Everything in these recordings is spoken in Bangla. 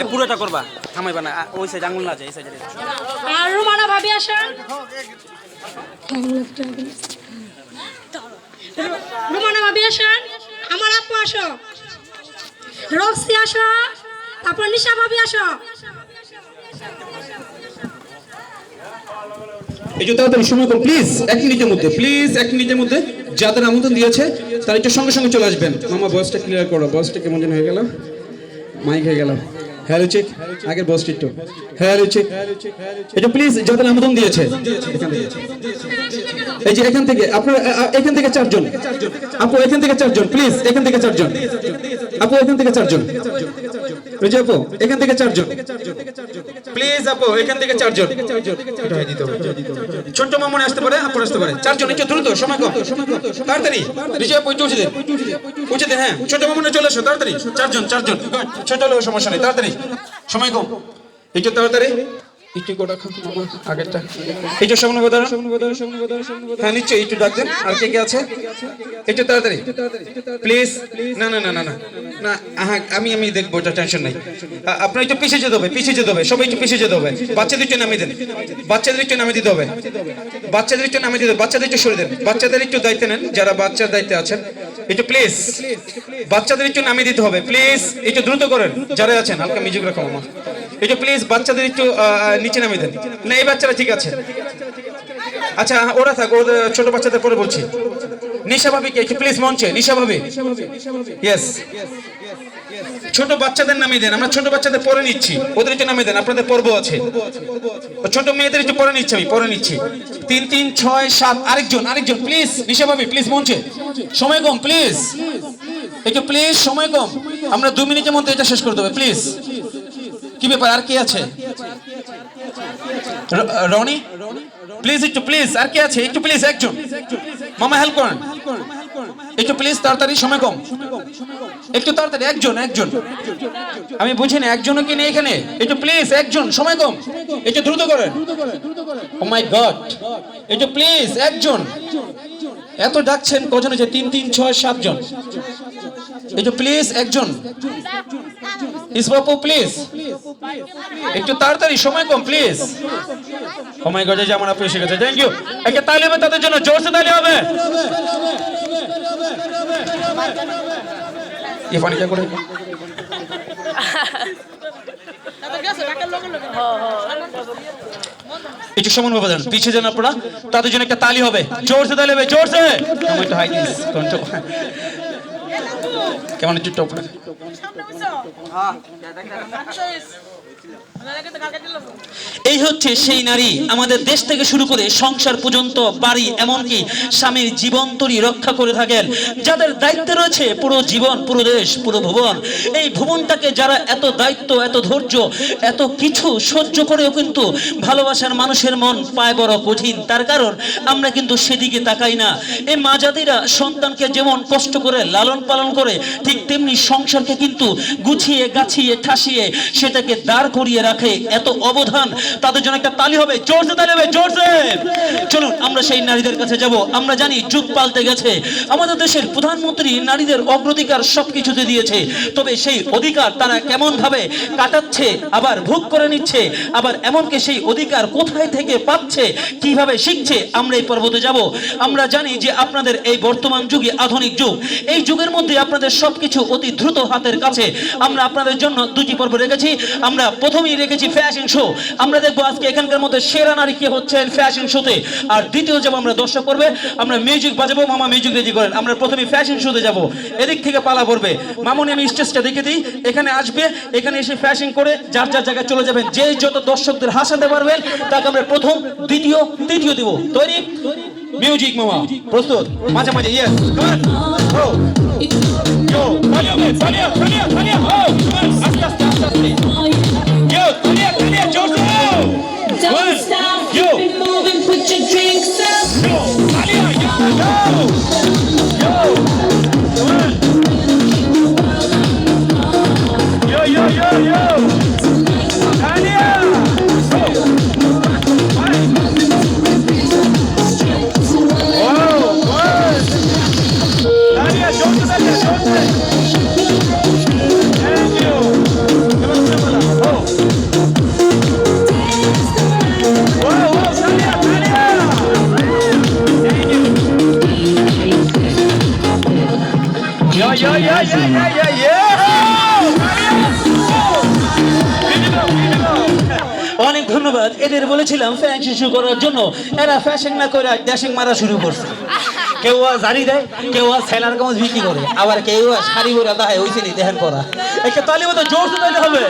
এ পুরোটা করবা। থামাইবা না। ওই সাইড আঙুল না যায় এই সাইডে আর রুমানা ভাবি আসেন। রুমানা ভাবি আসেন। আমার আপু আসো। রক্সি আসো। তারপর নিশা ভাবি আসো। এই যে তাড়াতাড়ি সময় কম প্লিজ এক মিনিটের মধ্যে প্লিজ এক মিনিটের মধ্যে যাদের আমন্ত্রণ দিয়েছে তারা একটু সঙ্গে সঙ্গে চলে আসবেন। মামা বয়সটা ক্লিয়ার করো। বয়সটা কেমন যেন হয়ে গেল। মাইক হয়ে গেল। হ্যালো চেক আগের বসটি একটু হ্যালো চেক এটা প্লিজ যাদের আমন্ত্রণ দিয়েছে। এই যে এখান থেকে, আপনারা এখান থেকে চারজন। আপু, এখান থেকে চারজন প্লিজ এখান থেকে চারজন। আপু, এখান থেকে চারজন। ওই আপু, এখান থেকে চারজন। প্লিজ আপু, এখান থেকে চারজন। ছোট্ট মামনি আসতে পারে আপু আসতে পারে। চারজন, একটু দ্রুত, সময় কম। তাড়াতাড়ি। নিচে আপু উঠে দেন। উঠে দেন হ্যাঁ। ছোট মামনি চলে এসো তাড়াতাড়ি। চারজন চারজন। ছোট হলেও সমস্যা নেই, তাড়াতাড়ি। সময় কম। একটু তাড়াতাড়ি। একটু গোটা আগেরটা। একটু সামনে বাদান হ্যাঁ নিশ্চয়ই একটু ডাক দেন। আর কে কে আছে? একটু তাড়াতাড়ি। প্লিজ না না না না না। না আহা, আমি আমি দেখব এটা টেনশন নাই। আপনার একটু পিছিয়ে যেতে হবে পিছিয়ে যেতে হবে সবাই একটু পিছিয়ে যেতে হবে। বাচ্চাদের একটু নামিয়ে দেন। বাচ্চাদের একটু নামিয়ে দিতে হবে। বাচ্চাদের একটু নামিয়ে দিতে হবে। বাচ্চাদের একটু সরে দেন। বাচ্চাদের একটু দায়িত্ব নেন যারা বাচ্চার দায়িত্বে আছেন। একটু প্লিজ বাচ্চাদের একটু নামিয়ে দিতে হবে প্লিজ একটু দ্রুত করেন। যারা আছেন হালকা মিউজিক রাখো আমার। একটু প্লিজ বাচ্চাদের একটু নিচে নামিয়ে দেন। না এই বাচ্চারা ঠিক আছে। আচ্ছা ওরা থাক ওদের ছোট বাচ্চাদের পরে বলছি। নিশা একটু প্লিজ মঞ্চে নিশা ভাবি। ইয়েস ছোট বাচ্চাদের নামিয়ে দেন, আমরা ছোট বাচ্চাদের পরে নিচ্ছি। ওদের নামিয়ে দেন, আপনাদের পর্ব আছে। ছোট মেয়েদের একটু পরে নিচ্ছি আমি, পরে নিচ্ছি। তিন তিন, ছয়, সাত, আরেকজন আরেকজন প্লিজ নিশা ভাবি প্লিজ মঞ্চে। সময় কম প্লিজ একটু প্লিজ সময় কম। আমরা দু মিনিটের মধ্যে এটা শেষ করে দেবো প্লিজ কি ব্যাপার, আর কে আছে? রনি? প্লিজ একটু প্লিজ আর কে আছে? একটু প্লিজ একজন। মামা হেল্প করেন। একটু প্লিজ তাড়াতাড়ি, সময় কম। একটু তাড়াতাড়ি, একজন একজন। আমি বুঝি না, একজনও কি নেই এখানে? একটু প্লিজ একজন, সময় কম। একটু দ্রুত করেন। ও মাই গড একটু প্লিজ একজন। এত ডাকছেন কজন আছে তিন তিন, ছয় সাতজন একটু প্লিজ একজন। ইসবাপু প্লিজ একটু তাড়াতাড়ি, সময় কম প্লিজ মাই গড যে আমার আপু এসে গেছে থ্যাংক ইউ একটা তালি হবে, তাদের জন্য জোরসে তালি হবে। এ পানিটা করে একটু সমান ভাবে দেন পিছিয়ে যান আপনারা। তাদের জন্য একটা তালি হবে। জোরসে তালি হবে জোরসে। কেমন একটু টপ এই হচ্ছে সেই নারী আমাদের দেশ থেকে শুরু করে সংসার পর্যন্ত, বাড়ি, এমনকি স্বামীর জীবন তরি রক্ষা করে থাকেন। যাদের দায়িত্ব রয়েছে পুরো জীবন, পুরো দেশ, পুরো ভুবন। এই ভুবনটাকে যারা এত দায়িত্ব, এত ধৈর্য, এত কিছু সহ্য করেও কিন্তু ভালোবাসার মানুষের মন পায় বড় কঠিন। তার কারণ আমরা কিন্তু সেদিকে তাকাই না। এই মাজাদিরা সন্তানকে যেমন কষ্ট করে লালন পালন করে ঠিক তেমনি সংসারকে কিন্তু গুছিয়ে, গাছিয়ে, ঠাসিয়ে সেটাকে দাঁড় করিয়ে রাখে। এত অবদান তাদের জন্য একটা তালি হবে। জোরসে তালি হবে, জোরসে! আমরা সেই নারীদের কাছে যাব। আমরা জানি যুগ পাল্টে গেছে। আমাদের দেশের প্রধানমন্ত্রী নারীদের অগ্রাধিকার সবকিছুতে দিয়েছে। তবে সেই অধিকার তারা কেমন ভাবে কাটাচ্ছে, আবার ভোগ করে নিচ্ছে, আবার এমনকি সেই অধিকার কোথায় থেকে পাচ্ছে, কীভাবে শিখছে, আমরা এই পর্বতে যাব। আমরা জানি যে আপনাদের এই বর্তমান যুগে আধুনিক যুগ। এই যুগের মধ্যে আপনাদের সবকিছু অতি দ্রুত হাতের কাছে। আমরা আপনাদের জন্য দুটি পর্ব রেখেছি। আমরা প্রথমেই রেখেছি ফ্যাশন শো আমরা দেখব আজকে এখানকার মধ্যে সেরা নারী কে হচ্ছেন ফ্যাশন শোতে আর দ্বিতীয় যাব আমরা দর্শক করবে আমরা মিউজিক বাজাবো মামা মিউজিক রেডি করেন আমরা প্রথমে ফ্যাশন শোতে যাব এদিক থেকে পালা পড়বে মামুনি আমি স্টেজটা দেখে দিই এখানে আসবে এখানে এসে ফ্যাশন করে যার যার জায়গায় চলে যাবেন যে যত দর্শকদের হাসাতে পারবেন তাকে আমরা প্রথম দ্বিতীয় তৃতীয় দিব তৈরি মিউজিক মামা প্রস্তুত মাঝে মাঝে ইয়েস oh, আস্তে আস্তে আস্তে আস্তে Oh! ধন্যবাদ এদের বলেছিলাম ফ্যাশন শিশু করার জন্য। এরা ফ্যাশন না করে ড্যাশিং মারা শুরু করছে। কেউ আর জারি দেয়, কেউ আর সেলার কামজ বিক্রি করে। আবার কেউ আর শাড়ি বোরা দেখায় ওই চিনি দেখেন করা একটা তালি মতো জোর দিতে হবে।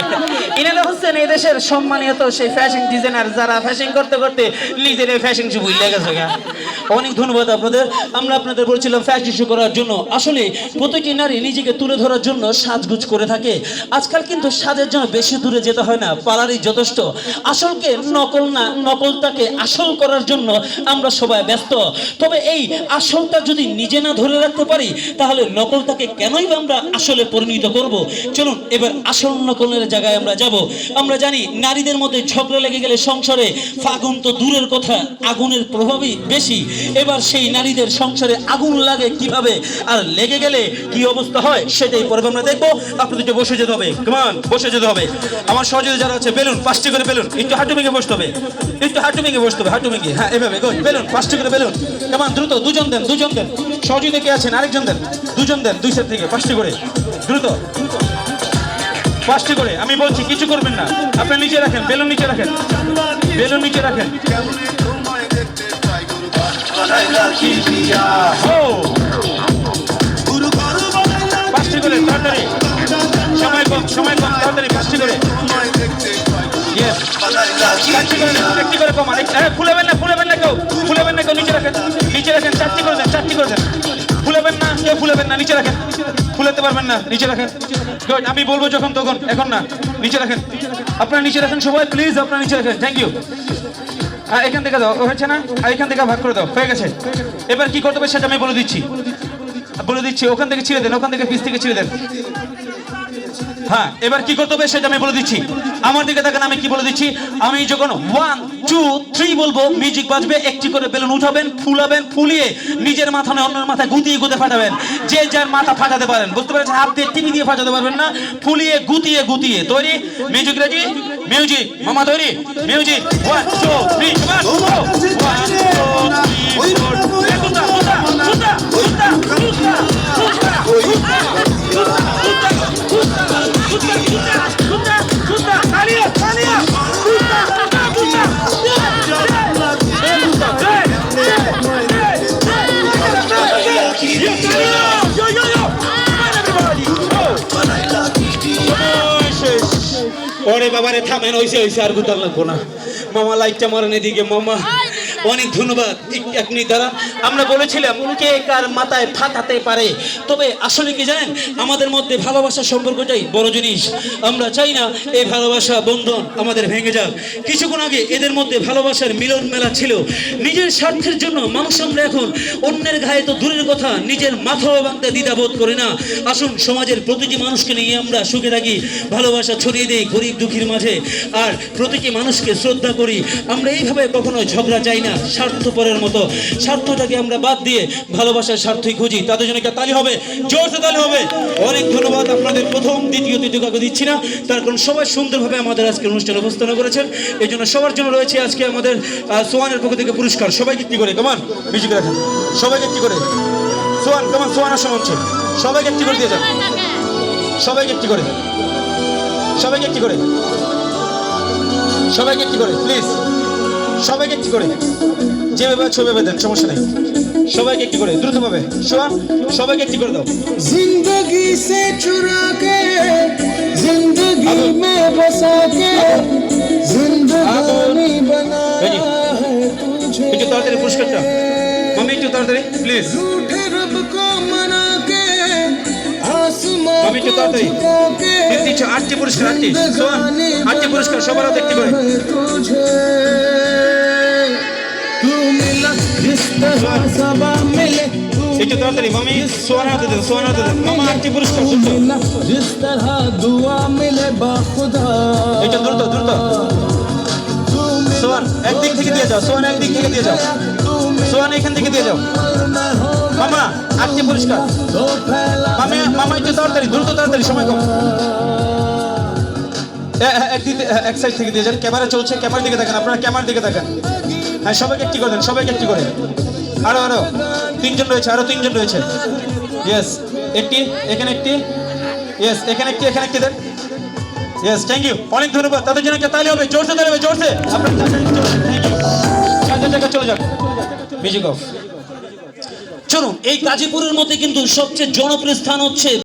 ইনারা হচ্ছেন এই দেশের সম্মানিত সেই ফ্যাশন ডিজাইনার যারা ফ্যাশন করতে করতে নিজের ফ্যাশন শু ভুলে গেছে। অনেক ধন্যবাদ আপনাদের। আমরা আপনাদের বলছিলাম ফ্যাশন ইস্যু করার জন্য। আসলে প্রতিটি নারী নিজেকে তুলে ধরার জন্য সাজগুজ করে থাকে। আজকাল কিন্তু সাজের জন্য বেশি দূরে যেতে হয় না, পাড়ারই যথেষ্ট। আসলকে নকল না, নকলটাকে আসল করার জন্য আমরা সবাই ব্যস্ত। তবে এই আসলটা যদি নিজে না ধরে রাখতে পারি, তাহলে নকলটাকে কেনই আমরা আসলে পরিণত করব? চলুন, এবার আসল নকলের জায়গায় আমরা যাব। আমরা জানি নারীদের মধ্যে ঝগড়া লেগে গেলে সংসারে ফাগুন তো দূরের কথা, আগুনের প্রভাবই বেশি। এবার সেই নারীদের সংসারে আগুন লাগে কীভাবে? আর লেগে গেলে কি অবস্থা হয়? সেটাই পর্বে আমরা দেখব। আপনাদের একটু বসে যেতে হবে। কমান বসে যেতে হবে। আমার সহযোগী যারা আছে, বেলুন, পাঁচটি করে বেলুন। একটু হাঁটু ভেঙে বসতে হবে। একটু হাঁটু ভেঙে বসতে হবে, হাঁটু ভেঙে। হ্যাঁ এভাবে গুড বেলুন, পাঁচটি করে বেলুন। কেমন দ্রুত, দুজন দেন দুজন দেন। সহযোগী কে আছেন? আরেকজন দেন। দুজন দেন, দুই সাইড থেকে, পাঁচটি করে। দ্রুত। পাঁচটি করে। আমি বলছি, কিছু করবেন না। আপনি নিচে রাখেন, বেলুন নিচে রাখেন। বেলুন নিচে রাখেন। কেউ না কেউ নিচে রাখেন নিচে রাখেন চারটি করে দেন চারটি না কেউ না নিচে রাখেন পারবেন না নিচে রাখেন আমি বলব যখন তখন এখন না নিচে রাখেন আপনারা নিচে রাখেন সবাই প্লিজ আপনারা নিচে রাখেন থ্যাংক ইউ এখান থেকে দাও, হয়েছে না? এখান থেকে ভাগ করে দাও, হয়ে গেছে। এবার কি করতে হবে সেটা আমি বলে দিচ্ছি। বলে দিচ্ছি, ওখান থেকে ছিঁড়ে দেন, ওখান থেকে পিস থেকে ছিঁড়ে দেন। হ্যাঁ এবার কি করতে হবে সেটা আমি বলে দিচ্ছি। আমার দিকে দেখেন আমি কি বলে দিচ্ছি? আমি যখন ওয়ান টু থ্রি বলব মিউজিক বাজবে, একটি করে বেলুন উঠাবেন, ফুলাবেন, ফুলিয়ে নিজের মাথা নয়, অন্যের মাথায় গুতিয়ে গুতে ফাটাবেন। যে যার মাথা ফাটাতে পারেন, বুঝতে পারছেন? হাত দিয়ে টিপি দিয়ে ফাটাতে পারবেন না। ফুলিয়ে গুতিয়ে গুতিয়ে, তৈরি? মিউজিক রেডি মিউজিক মামা তৈরি music one two three one two one two three বাবারে থামেন হইছে হইছে আর গুতার লাগবো না। মামা লাইটটা মারেন এদিকে মামা। অনেক ধন্যবাদ। এক- মিনিট দ্বারা আমরা বলেছিলাম কে কার মাথায় ফাটাতে পারে। তবে আসলে কি জানেন, আমাদের মধ্যে ভালোবাসার সম্পর্কটাই বড় জিনিস। আমরা চাই না এই ভালোবাসা বন্ধন আমাদের ভেঙে যাক। কিছুক্ষণ আগে এদের মধ্যে ভালোবাসার মিলন মেলা ছিল। নিজের স্বার্থের জন্য মানুষ আমরা এখন অন্যের ঘায়ে তো দূরের কথা, নিজের মাথাও ভাঙতে দ্বিধাবোধ করে না। আসুন, সমাজের প্রতিটি মানুষকে নিয়ে আমরা সুখে থাকি, ভালোবাসা ছড়িয়ে দিই গরিব দুঃখীর মাঝে। আর প্রতিটি মানুষকে শ্রদ্ধা করি। আমরা এইভাবে কখনো ঝগড়া চাই না, স্বার্থপরের মতো। স্বার্থটাকে আমরা বাদ দিয়ে ভালোবাসার স্বার্থই খুঁজি। তাদের জন্য একটা তালি হবে, জোরসে তালি হবে। অনেক ধন্যবাদ, আপনাদের প্রথম, দ্বিতীয়, তৃতীয় কাউকে দিচ্ছি না। তার কারণ সবাই সুন্দরভাবে আমাদের আজকে অনুষ্ঠানে উপস্থাপনা করেছেন। এই জন্য সবার জন্য রয়েছে আজকে আমাদের সোয়ানের পক্ষ থেকে পুরস্কার। সবাইকে কি করে? কেমন মিউজিক রাখেন সবাইকে কি করে? সোয়ান কেমন সোয়ান আসা মঞ্চে। সবাইকে একটি করে দিয়ে যান। সবাইকে একটি করে? সবাইকে একটি করে? সবাইকে একটি করে? প্লিজ সবাইকে কি করে? যেভাবে ছবি দেন সমস্যা নেই। সবাইকে কি করে? দ্রুত ভাবে শোয়ান সবাইকে কি করে দাও? জিন্দগি সে চুরাকে জিন্দগি মে বসা কে জিন্দগানি বানা একটু তাড়াতাড়ি পুরস্কারটা মামি একটু তাড়াতাড়ি প্লিজ মামি একটু তাড়াতাড়ি। আটটি পুরস্কার আটটি। সোয়ান পুরস্কার সবার হাতে একটি করে। দেন দ্রুত। দ্রুত সোয়ান একদিক থেকে দিয়ে যাও দিয়ে যাও। এখান থেকে দিয়ে যাও। মামা মামা মামা তাড়াতাড়ি, দ্রুত তাড়াতাড়ি, সময় কম। এক সাইড থেকে দিয়ে যান। ক্যামেরা চলছে ক্যামেরার দিকে দেখেন, আপনারা ক্যামেরার দিকে দেখেন। হ্যাঁ সবাইকে একটি করে দেন, সবাইকে একটি করে। আরও আরও, তিনজন রয়েছে, আরও তিনজন রয়েছে। ইয়েস একটি, এখানে একটি। ইয়েস এখানে একটি এখানে একটি দেন। ইয়েস থ্যাংক ইউ অনেক ধন্যবাদ। তাদের জন্য একটা তালি হবে, জোরসে তালি হবে, জোরসে। আপনার জায়গায় চলে যান। মিউজিক অফ চলুন, এই গাজীপুরের মধ্যে কিন্তু সবচেয়ে জনপ্রিয় স্থান হচ্ছে